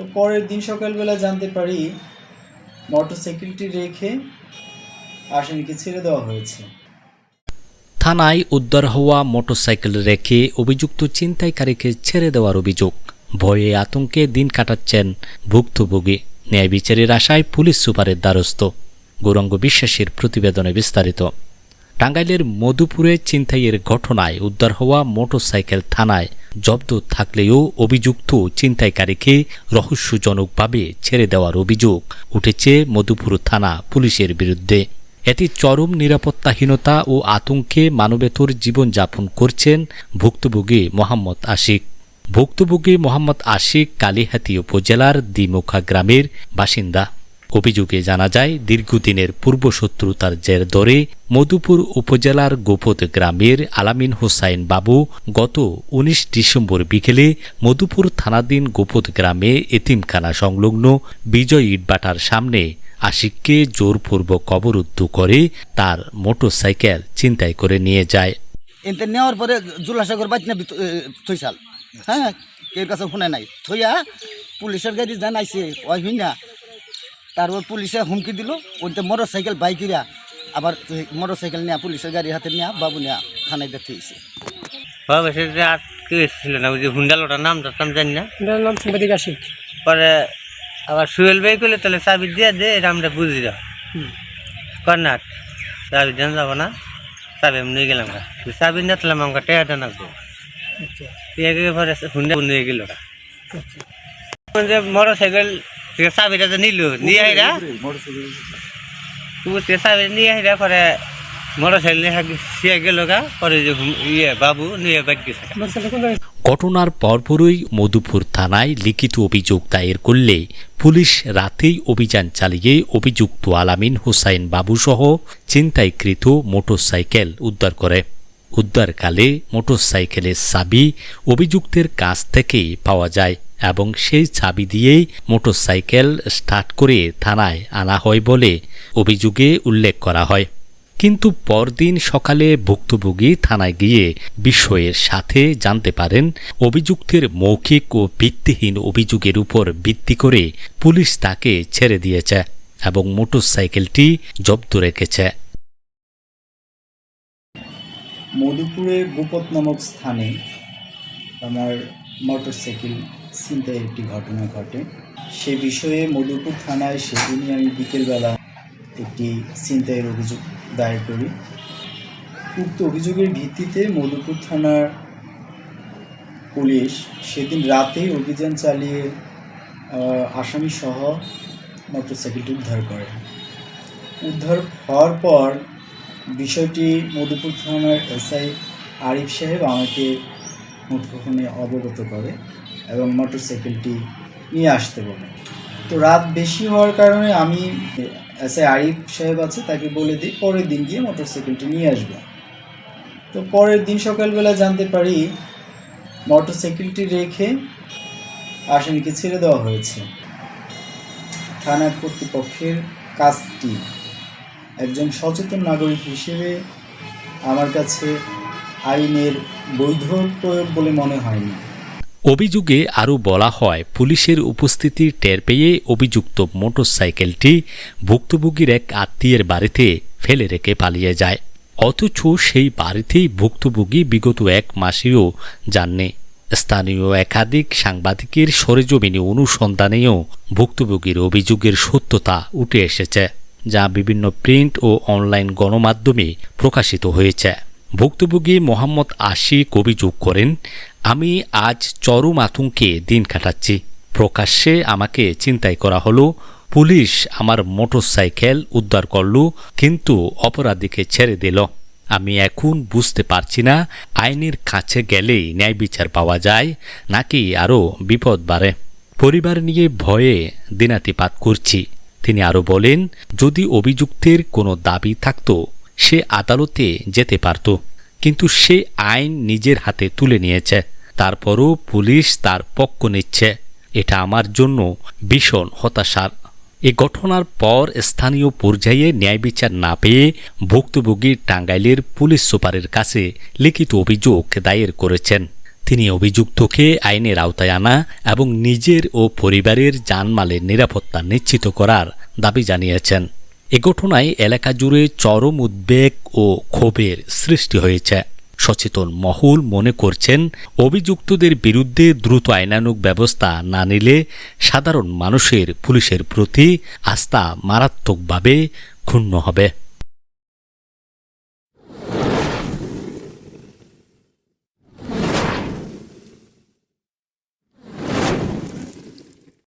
তো পরের দিন সকালবেলা জানতে পারি মোটরসাইকেলটি রেখে আসামিকে ছেড়ে দেওয়া হয়েছে। থানায় উদ্ধার হওয়া মোটরসাইকেল রেখে অভিযুক্ত ছিনতাইকারীকে ছেড়ে দেওয়ার অভিযোগ। ভয়ে আতঙ্কে দিন কাটাচ্ছেন ভুক্তভোগী। ন্যায় বিচারের আশায় পুলিশ সুপারের দ্বারস্থ। গৌরাঙ্গ বিশ্বাসের প্রতিবেদনে বিস্তারিত। টাঙ্গাইলের মধুপুরে ছিনতাইয়ের ঘটনায় উদ্ধার হওয়া মোটরসাইকেল থানায় জব্দ থাকলেও অভিযুক্ত ছিনতাইকারীকে রহস্যজনকভাবে ছেড়ে দেওয়ার অভিযোগ উঠেছে মধুপুর থানা পুলিশের বিরুদ্ধে। এটি চরম নিরাপত্তাহীনতা ও আতঙ্কে মানবেতর জীবনযাপন করছেন ভুক্তভোগী মোহাম্মদ আশিক। ভুক্তভোগী মোহাম্মদ আশিক কালিহাতি উপজেলার দিমুখা গ্রামের বাসিন্দা। অভিযোগে জানা যায়, দীর্ঘদিনের পূর্বশত্রুতার জের ধরে মধুপুর উপজেলার গোপত গ্রামের আলামিন হোসাইন বাবু গত ১৯ ডিসেম্বর বিকেলে মধুপুর থানাধীন গোপত গ্রামে এতিমখানা সংলগ্ন বিজয় ইটবাটার সামনে আশিককে জোরপূর্বক অবরুদ্ধ করে তার মোটরসাইকেল ছিনতাই করে নিয়ে যায়। এনতে নেওয়ার পরে জুলাসাগর বাইতনা থইসাল হ্যাঁ কেউ কাছে শুনে নাই। থইয়া পুলিশের গাড়ি জান আইছে ওই হই না তারপর পুলিশে হুমকি দিল ওইতে মোটর সাইকেল বাইকিরা আবার মোটর সাইকেল নেওয়া পুলিশের গাড়ি হাতে নেওয়া বাবু নেওয়া থানায় দেখতে হয়েছে বাবা সে যে আর কে ছিল না? ওই যে হুন্ডালোটার নাম ধরতাম জানি না। এটার নাম সাংবাদিক আশিক। পরে আবার সুয়েল ভাই করলে তাহলে চাবি দিয়ে দে এটা আমরা বুঝি দাও। কর্নাট চাবি দেন যাব না? চাবি আমি নিয়ে গেলাম চাবি না তাহলে আমাকে টেয়াটা নাকবো আচ্ছা। টেয়াকে পরে হুন্ডা নিয়ে গেল যে মোটর সাইকেল থেকে চাবিটা যে নিল নিয়ে আইরা চাবি নিয়ে আইরা পরে মোটর সাইকেল নিয়ে গেল গা পরে যে ইয়ে বাবু নিয়ে বাইক গেছে। মোটরসাইকেল ঘটনার পরপরই মধুপুর থানায় লিখিত অভিযোগ দায়ের করলে পুলিশ রাতেই অভিযান চালিয়ে অভিযুক্ত আলামিন হুসাইন বাবুসহ ছিনতাইকৃত মোটরসাইকেল উদ্ধার করে। উদ্ধারকালে মোটরসাইকেলের চাবি অভিযুক্তের কাছ থেকেই পাওয়া যায়। এবং সেই চাবি দিয়েই মোটরসাইকেল স্টার্ট করে থানায় আনা হয় বলে অভিযোগে উল্লেখ করা হয়। কিন্তু পরদিন সকালে ভুক্তভোগী থানায় গিয়ে বিষয়ের সাথে জানতে পারেন, অভিযুক্তের মৌখিক ও ভিত্তিহীন অভিযোগের উপর ভিত্তি করে পুলিশ তাকে ছেড়ে দিয়েছে এবং মোটরসাইকেলটি জব্দ রেখেছে। মধুপুরের গোপত নামক স্থানে আমার মোটরসাইকেল ছিনতাইয়ের একটি ঘটনা ঘটে। সে বিষয়ে মধুপুর থানায় সেদিনই আমি বিকেলবেলা একটি ছিনতাইয়ের অভিযোগ দায়ের করি। উক্ত অভিযোগের ভিত্তিতে মধুপুর থানার পুলিশ সেদিন রাতেই অভিযান চালিয়ে আসামিসহ মোটরসাইকেলটি উদ্ধার করে। উদ্ধার হওয়ার পর বিষয়টি মধুপুর থানার এসআই আরিফ সাহেব আমাকে মুঠোফোনে অবগত করে। এবং মোটরসাইকেলটি নিয়ে আসতে বলে। তো রাত বেশি হওয়ার কারণে আমি এসআই আরিফ সাহেব আছে, তাকে বলে দিই, পরের দিন গিয়ে মোটরসাইকেলটি নিয়ে আসবে। তো পরের দিন সকালবেলা জানতে পারি, মোটরসাইকেলটি রেখে আসামিকে ছেড়ে দেওয়া হয়েছে। থানা কর্তৃপক্ষের কাজটি একজন সচেতন নাগরিক হিসেবে আমার কাছে আইনের বৈধ প্রয়োগ বলে মনে হয়নি। অভিযোগে আরও বলা হয়, পুলিশের উপস্থিতি টের পেয়ে অভিযুক্ত মোটরসাইকেলটি ভুক্তভোগীর এক আত্মীয়ের বাড়িতে ফেলে রেখে পালিয়ে যায়। অথচ সেই বাড়িতেই ভুক্তভোগী বিগত এক মাসেও যাননি। স্থানীয় একাধিক সাংবাদিকের সরেজমিনী অনুসন্ধানেও ভুক্তভোগীর অভিযোগের সত্যতা উঠে এসেছে, যা বিভিন্ন প্রিন্ট ও অনলাইন গণমাধ্যমে প্রকাশিত হয়েছে। ভুক্তভোগী মোহাম্মদ আশিক অভিযোগ করেন আমি আজ চরম আতঙ্কে দিন কাটাচ্ছি। প্রকাশ্যে আমাকে চিন্তাই করা হলো। পুলিশ আমার মোটরসাইকেল উদ্ধার করল, কিন্তু অপরাধীকে ছেড়ে দিল। আমি এখন বুঝতে পারছি না, আইনের কাছে গেলেই ন্যায় বিচার পাওয়া যায়, নাকি আরও বিপদ বাড়ে। পরিবার নিয়ে ভয়ে দিনাতিপাত করছি। তিনি আরও বলেন, যদি অভিযুক্তের কোনো দাবি থাকতো, সে আদালতে যেতে পারত। কিন্তু সে আইন নিজের হাতে তুলে নিয়েছে। তারপরও পুলিশ তার পক্ষ নিচ্ছে। এটা আমার জন্য ভীষণ হতাশার। এ ঘটনার পর স্থানীয় পর্যায়ে ন্যায় বিচার না পেয়ে ভুক্তভোগী টাঙ্গাইলের পুলিশ সুপারের কাছে লিখিত অভিযোগ দায়ের করেছেন। তিনি অভিযুক্তকে আইনের আওতায় আনা এবং নিজের ও পরিবারের জানমালের নিরাপত্তা নিশ্চিত করার দাবি জানিয়েছেন। এ ঘটনায় এলাকা জুড়ে চরম উদ্বেগ ও ক্ষোভের সৃষ্টি হয়েছে। সচেতন মহল মনে করছেন, অভিযুক্তদের বিরুদ্ধে দ্রুত আইনানুক ব্যবস্থা না নিলে সাধারণ মানুষের পুলিশের প্রতি আস্থা মারাত্মকভাবে ক্ষুণ্ণ হবে।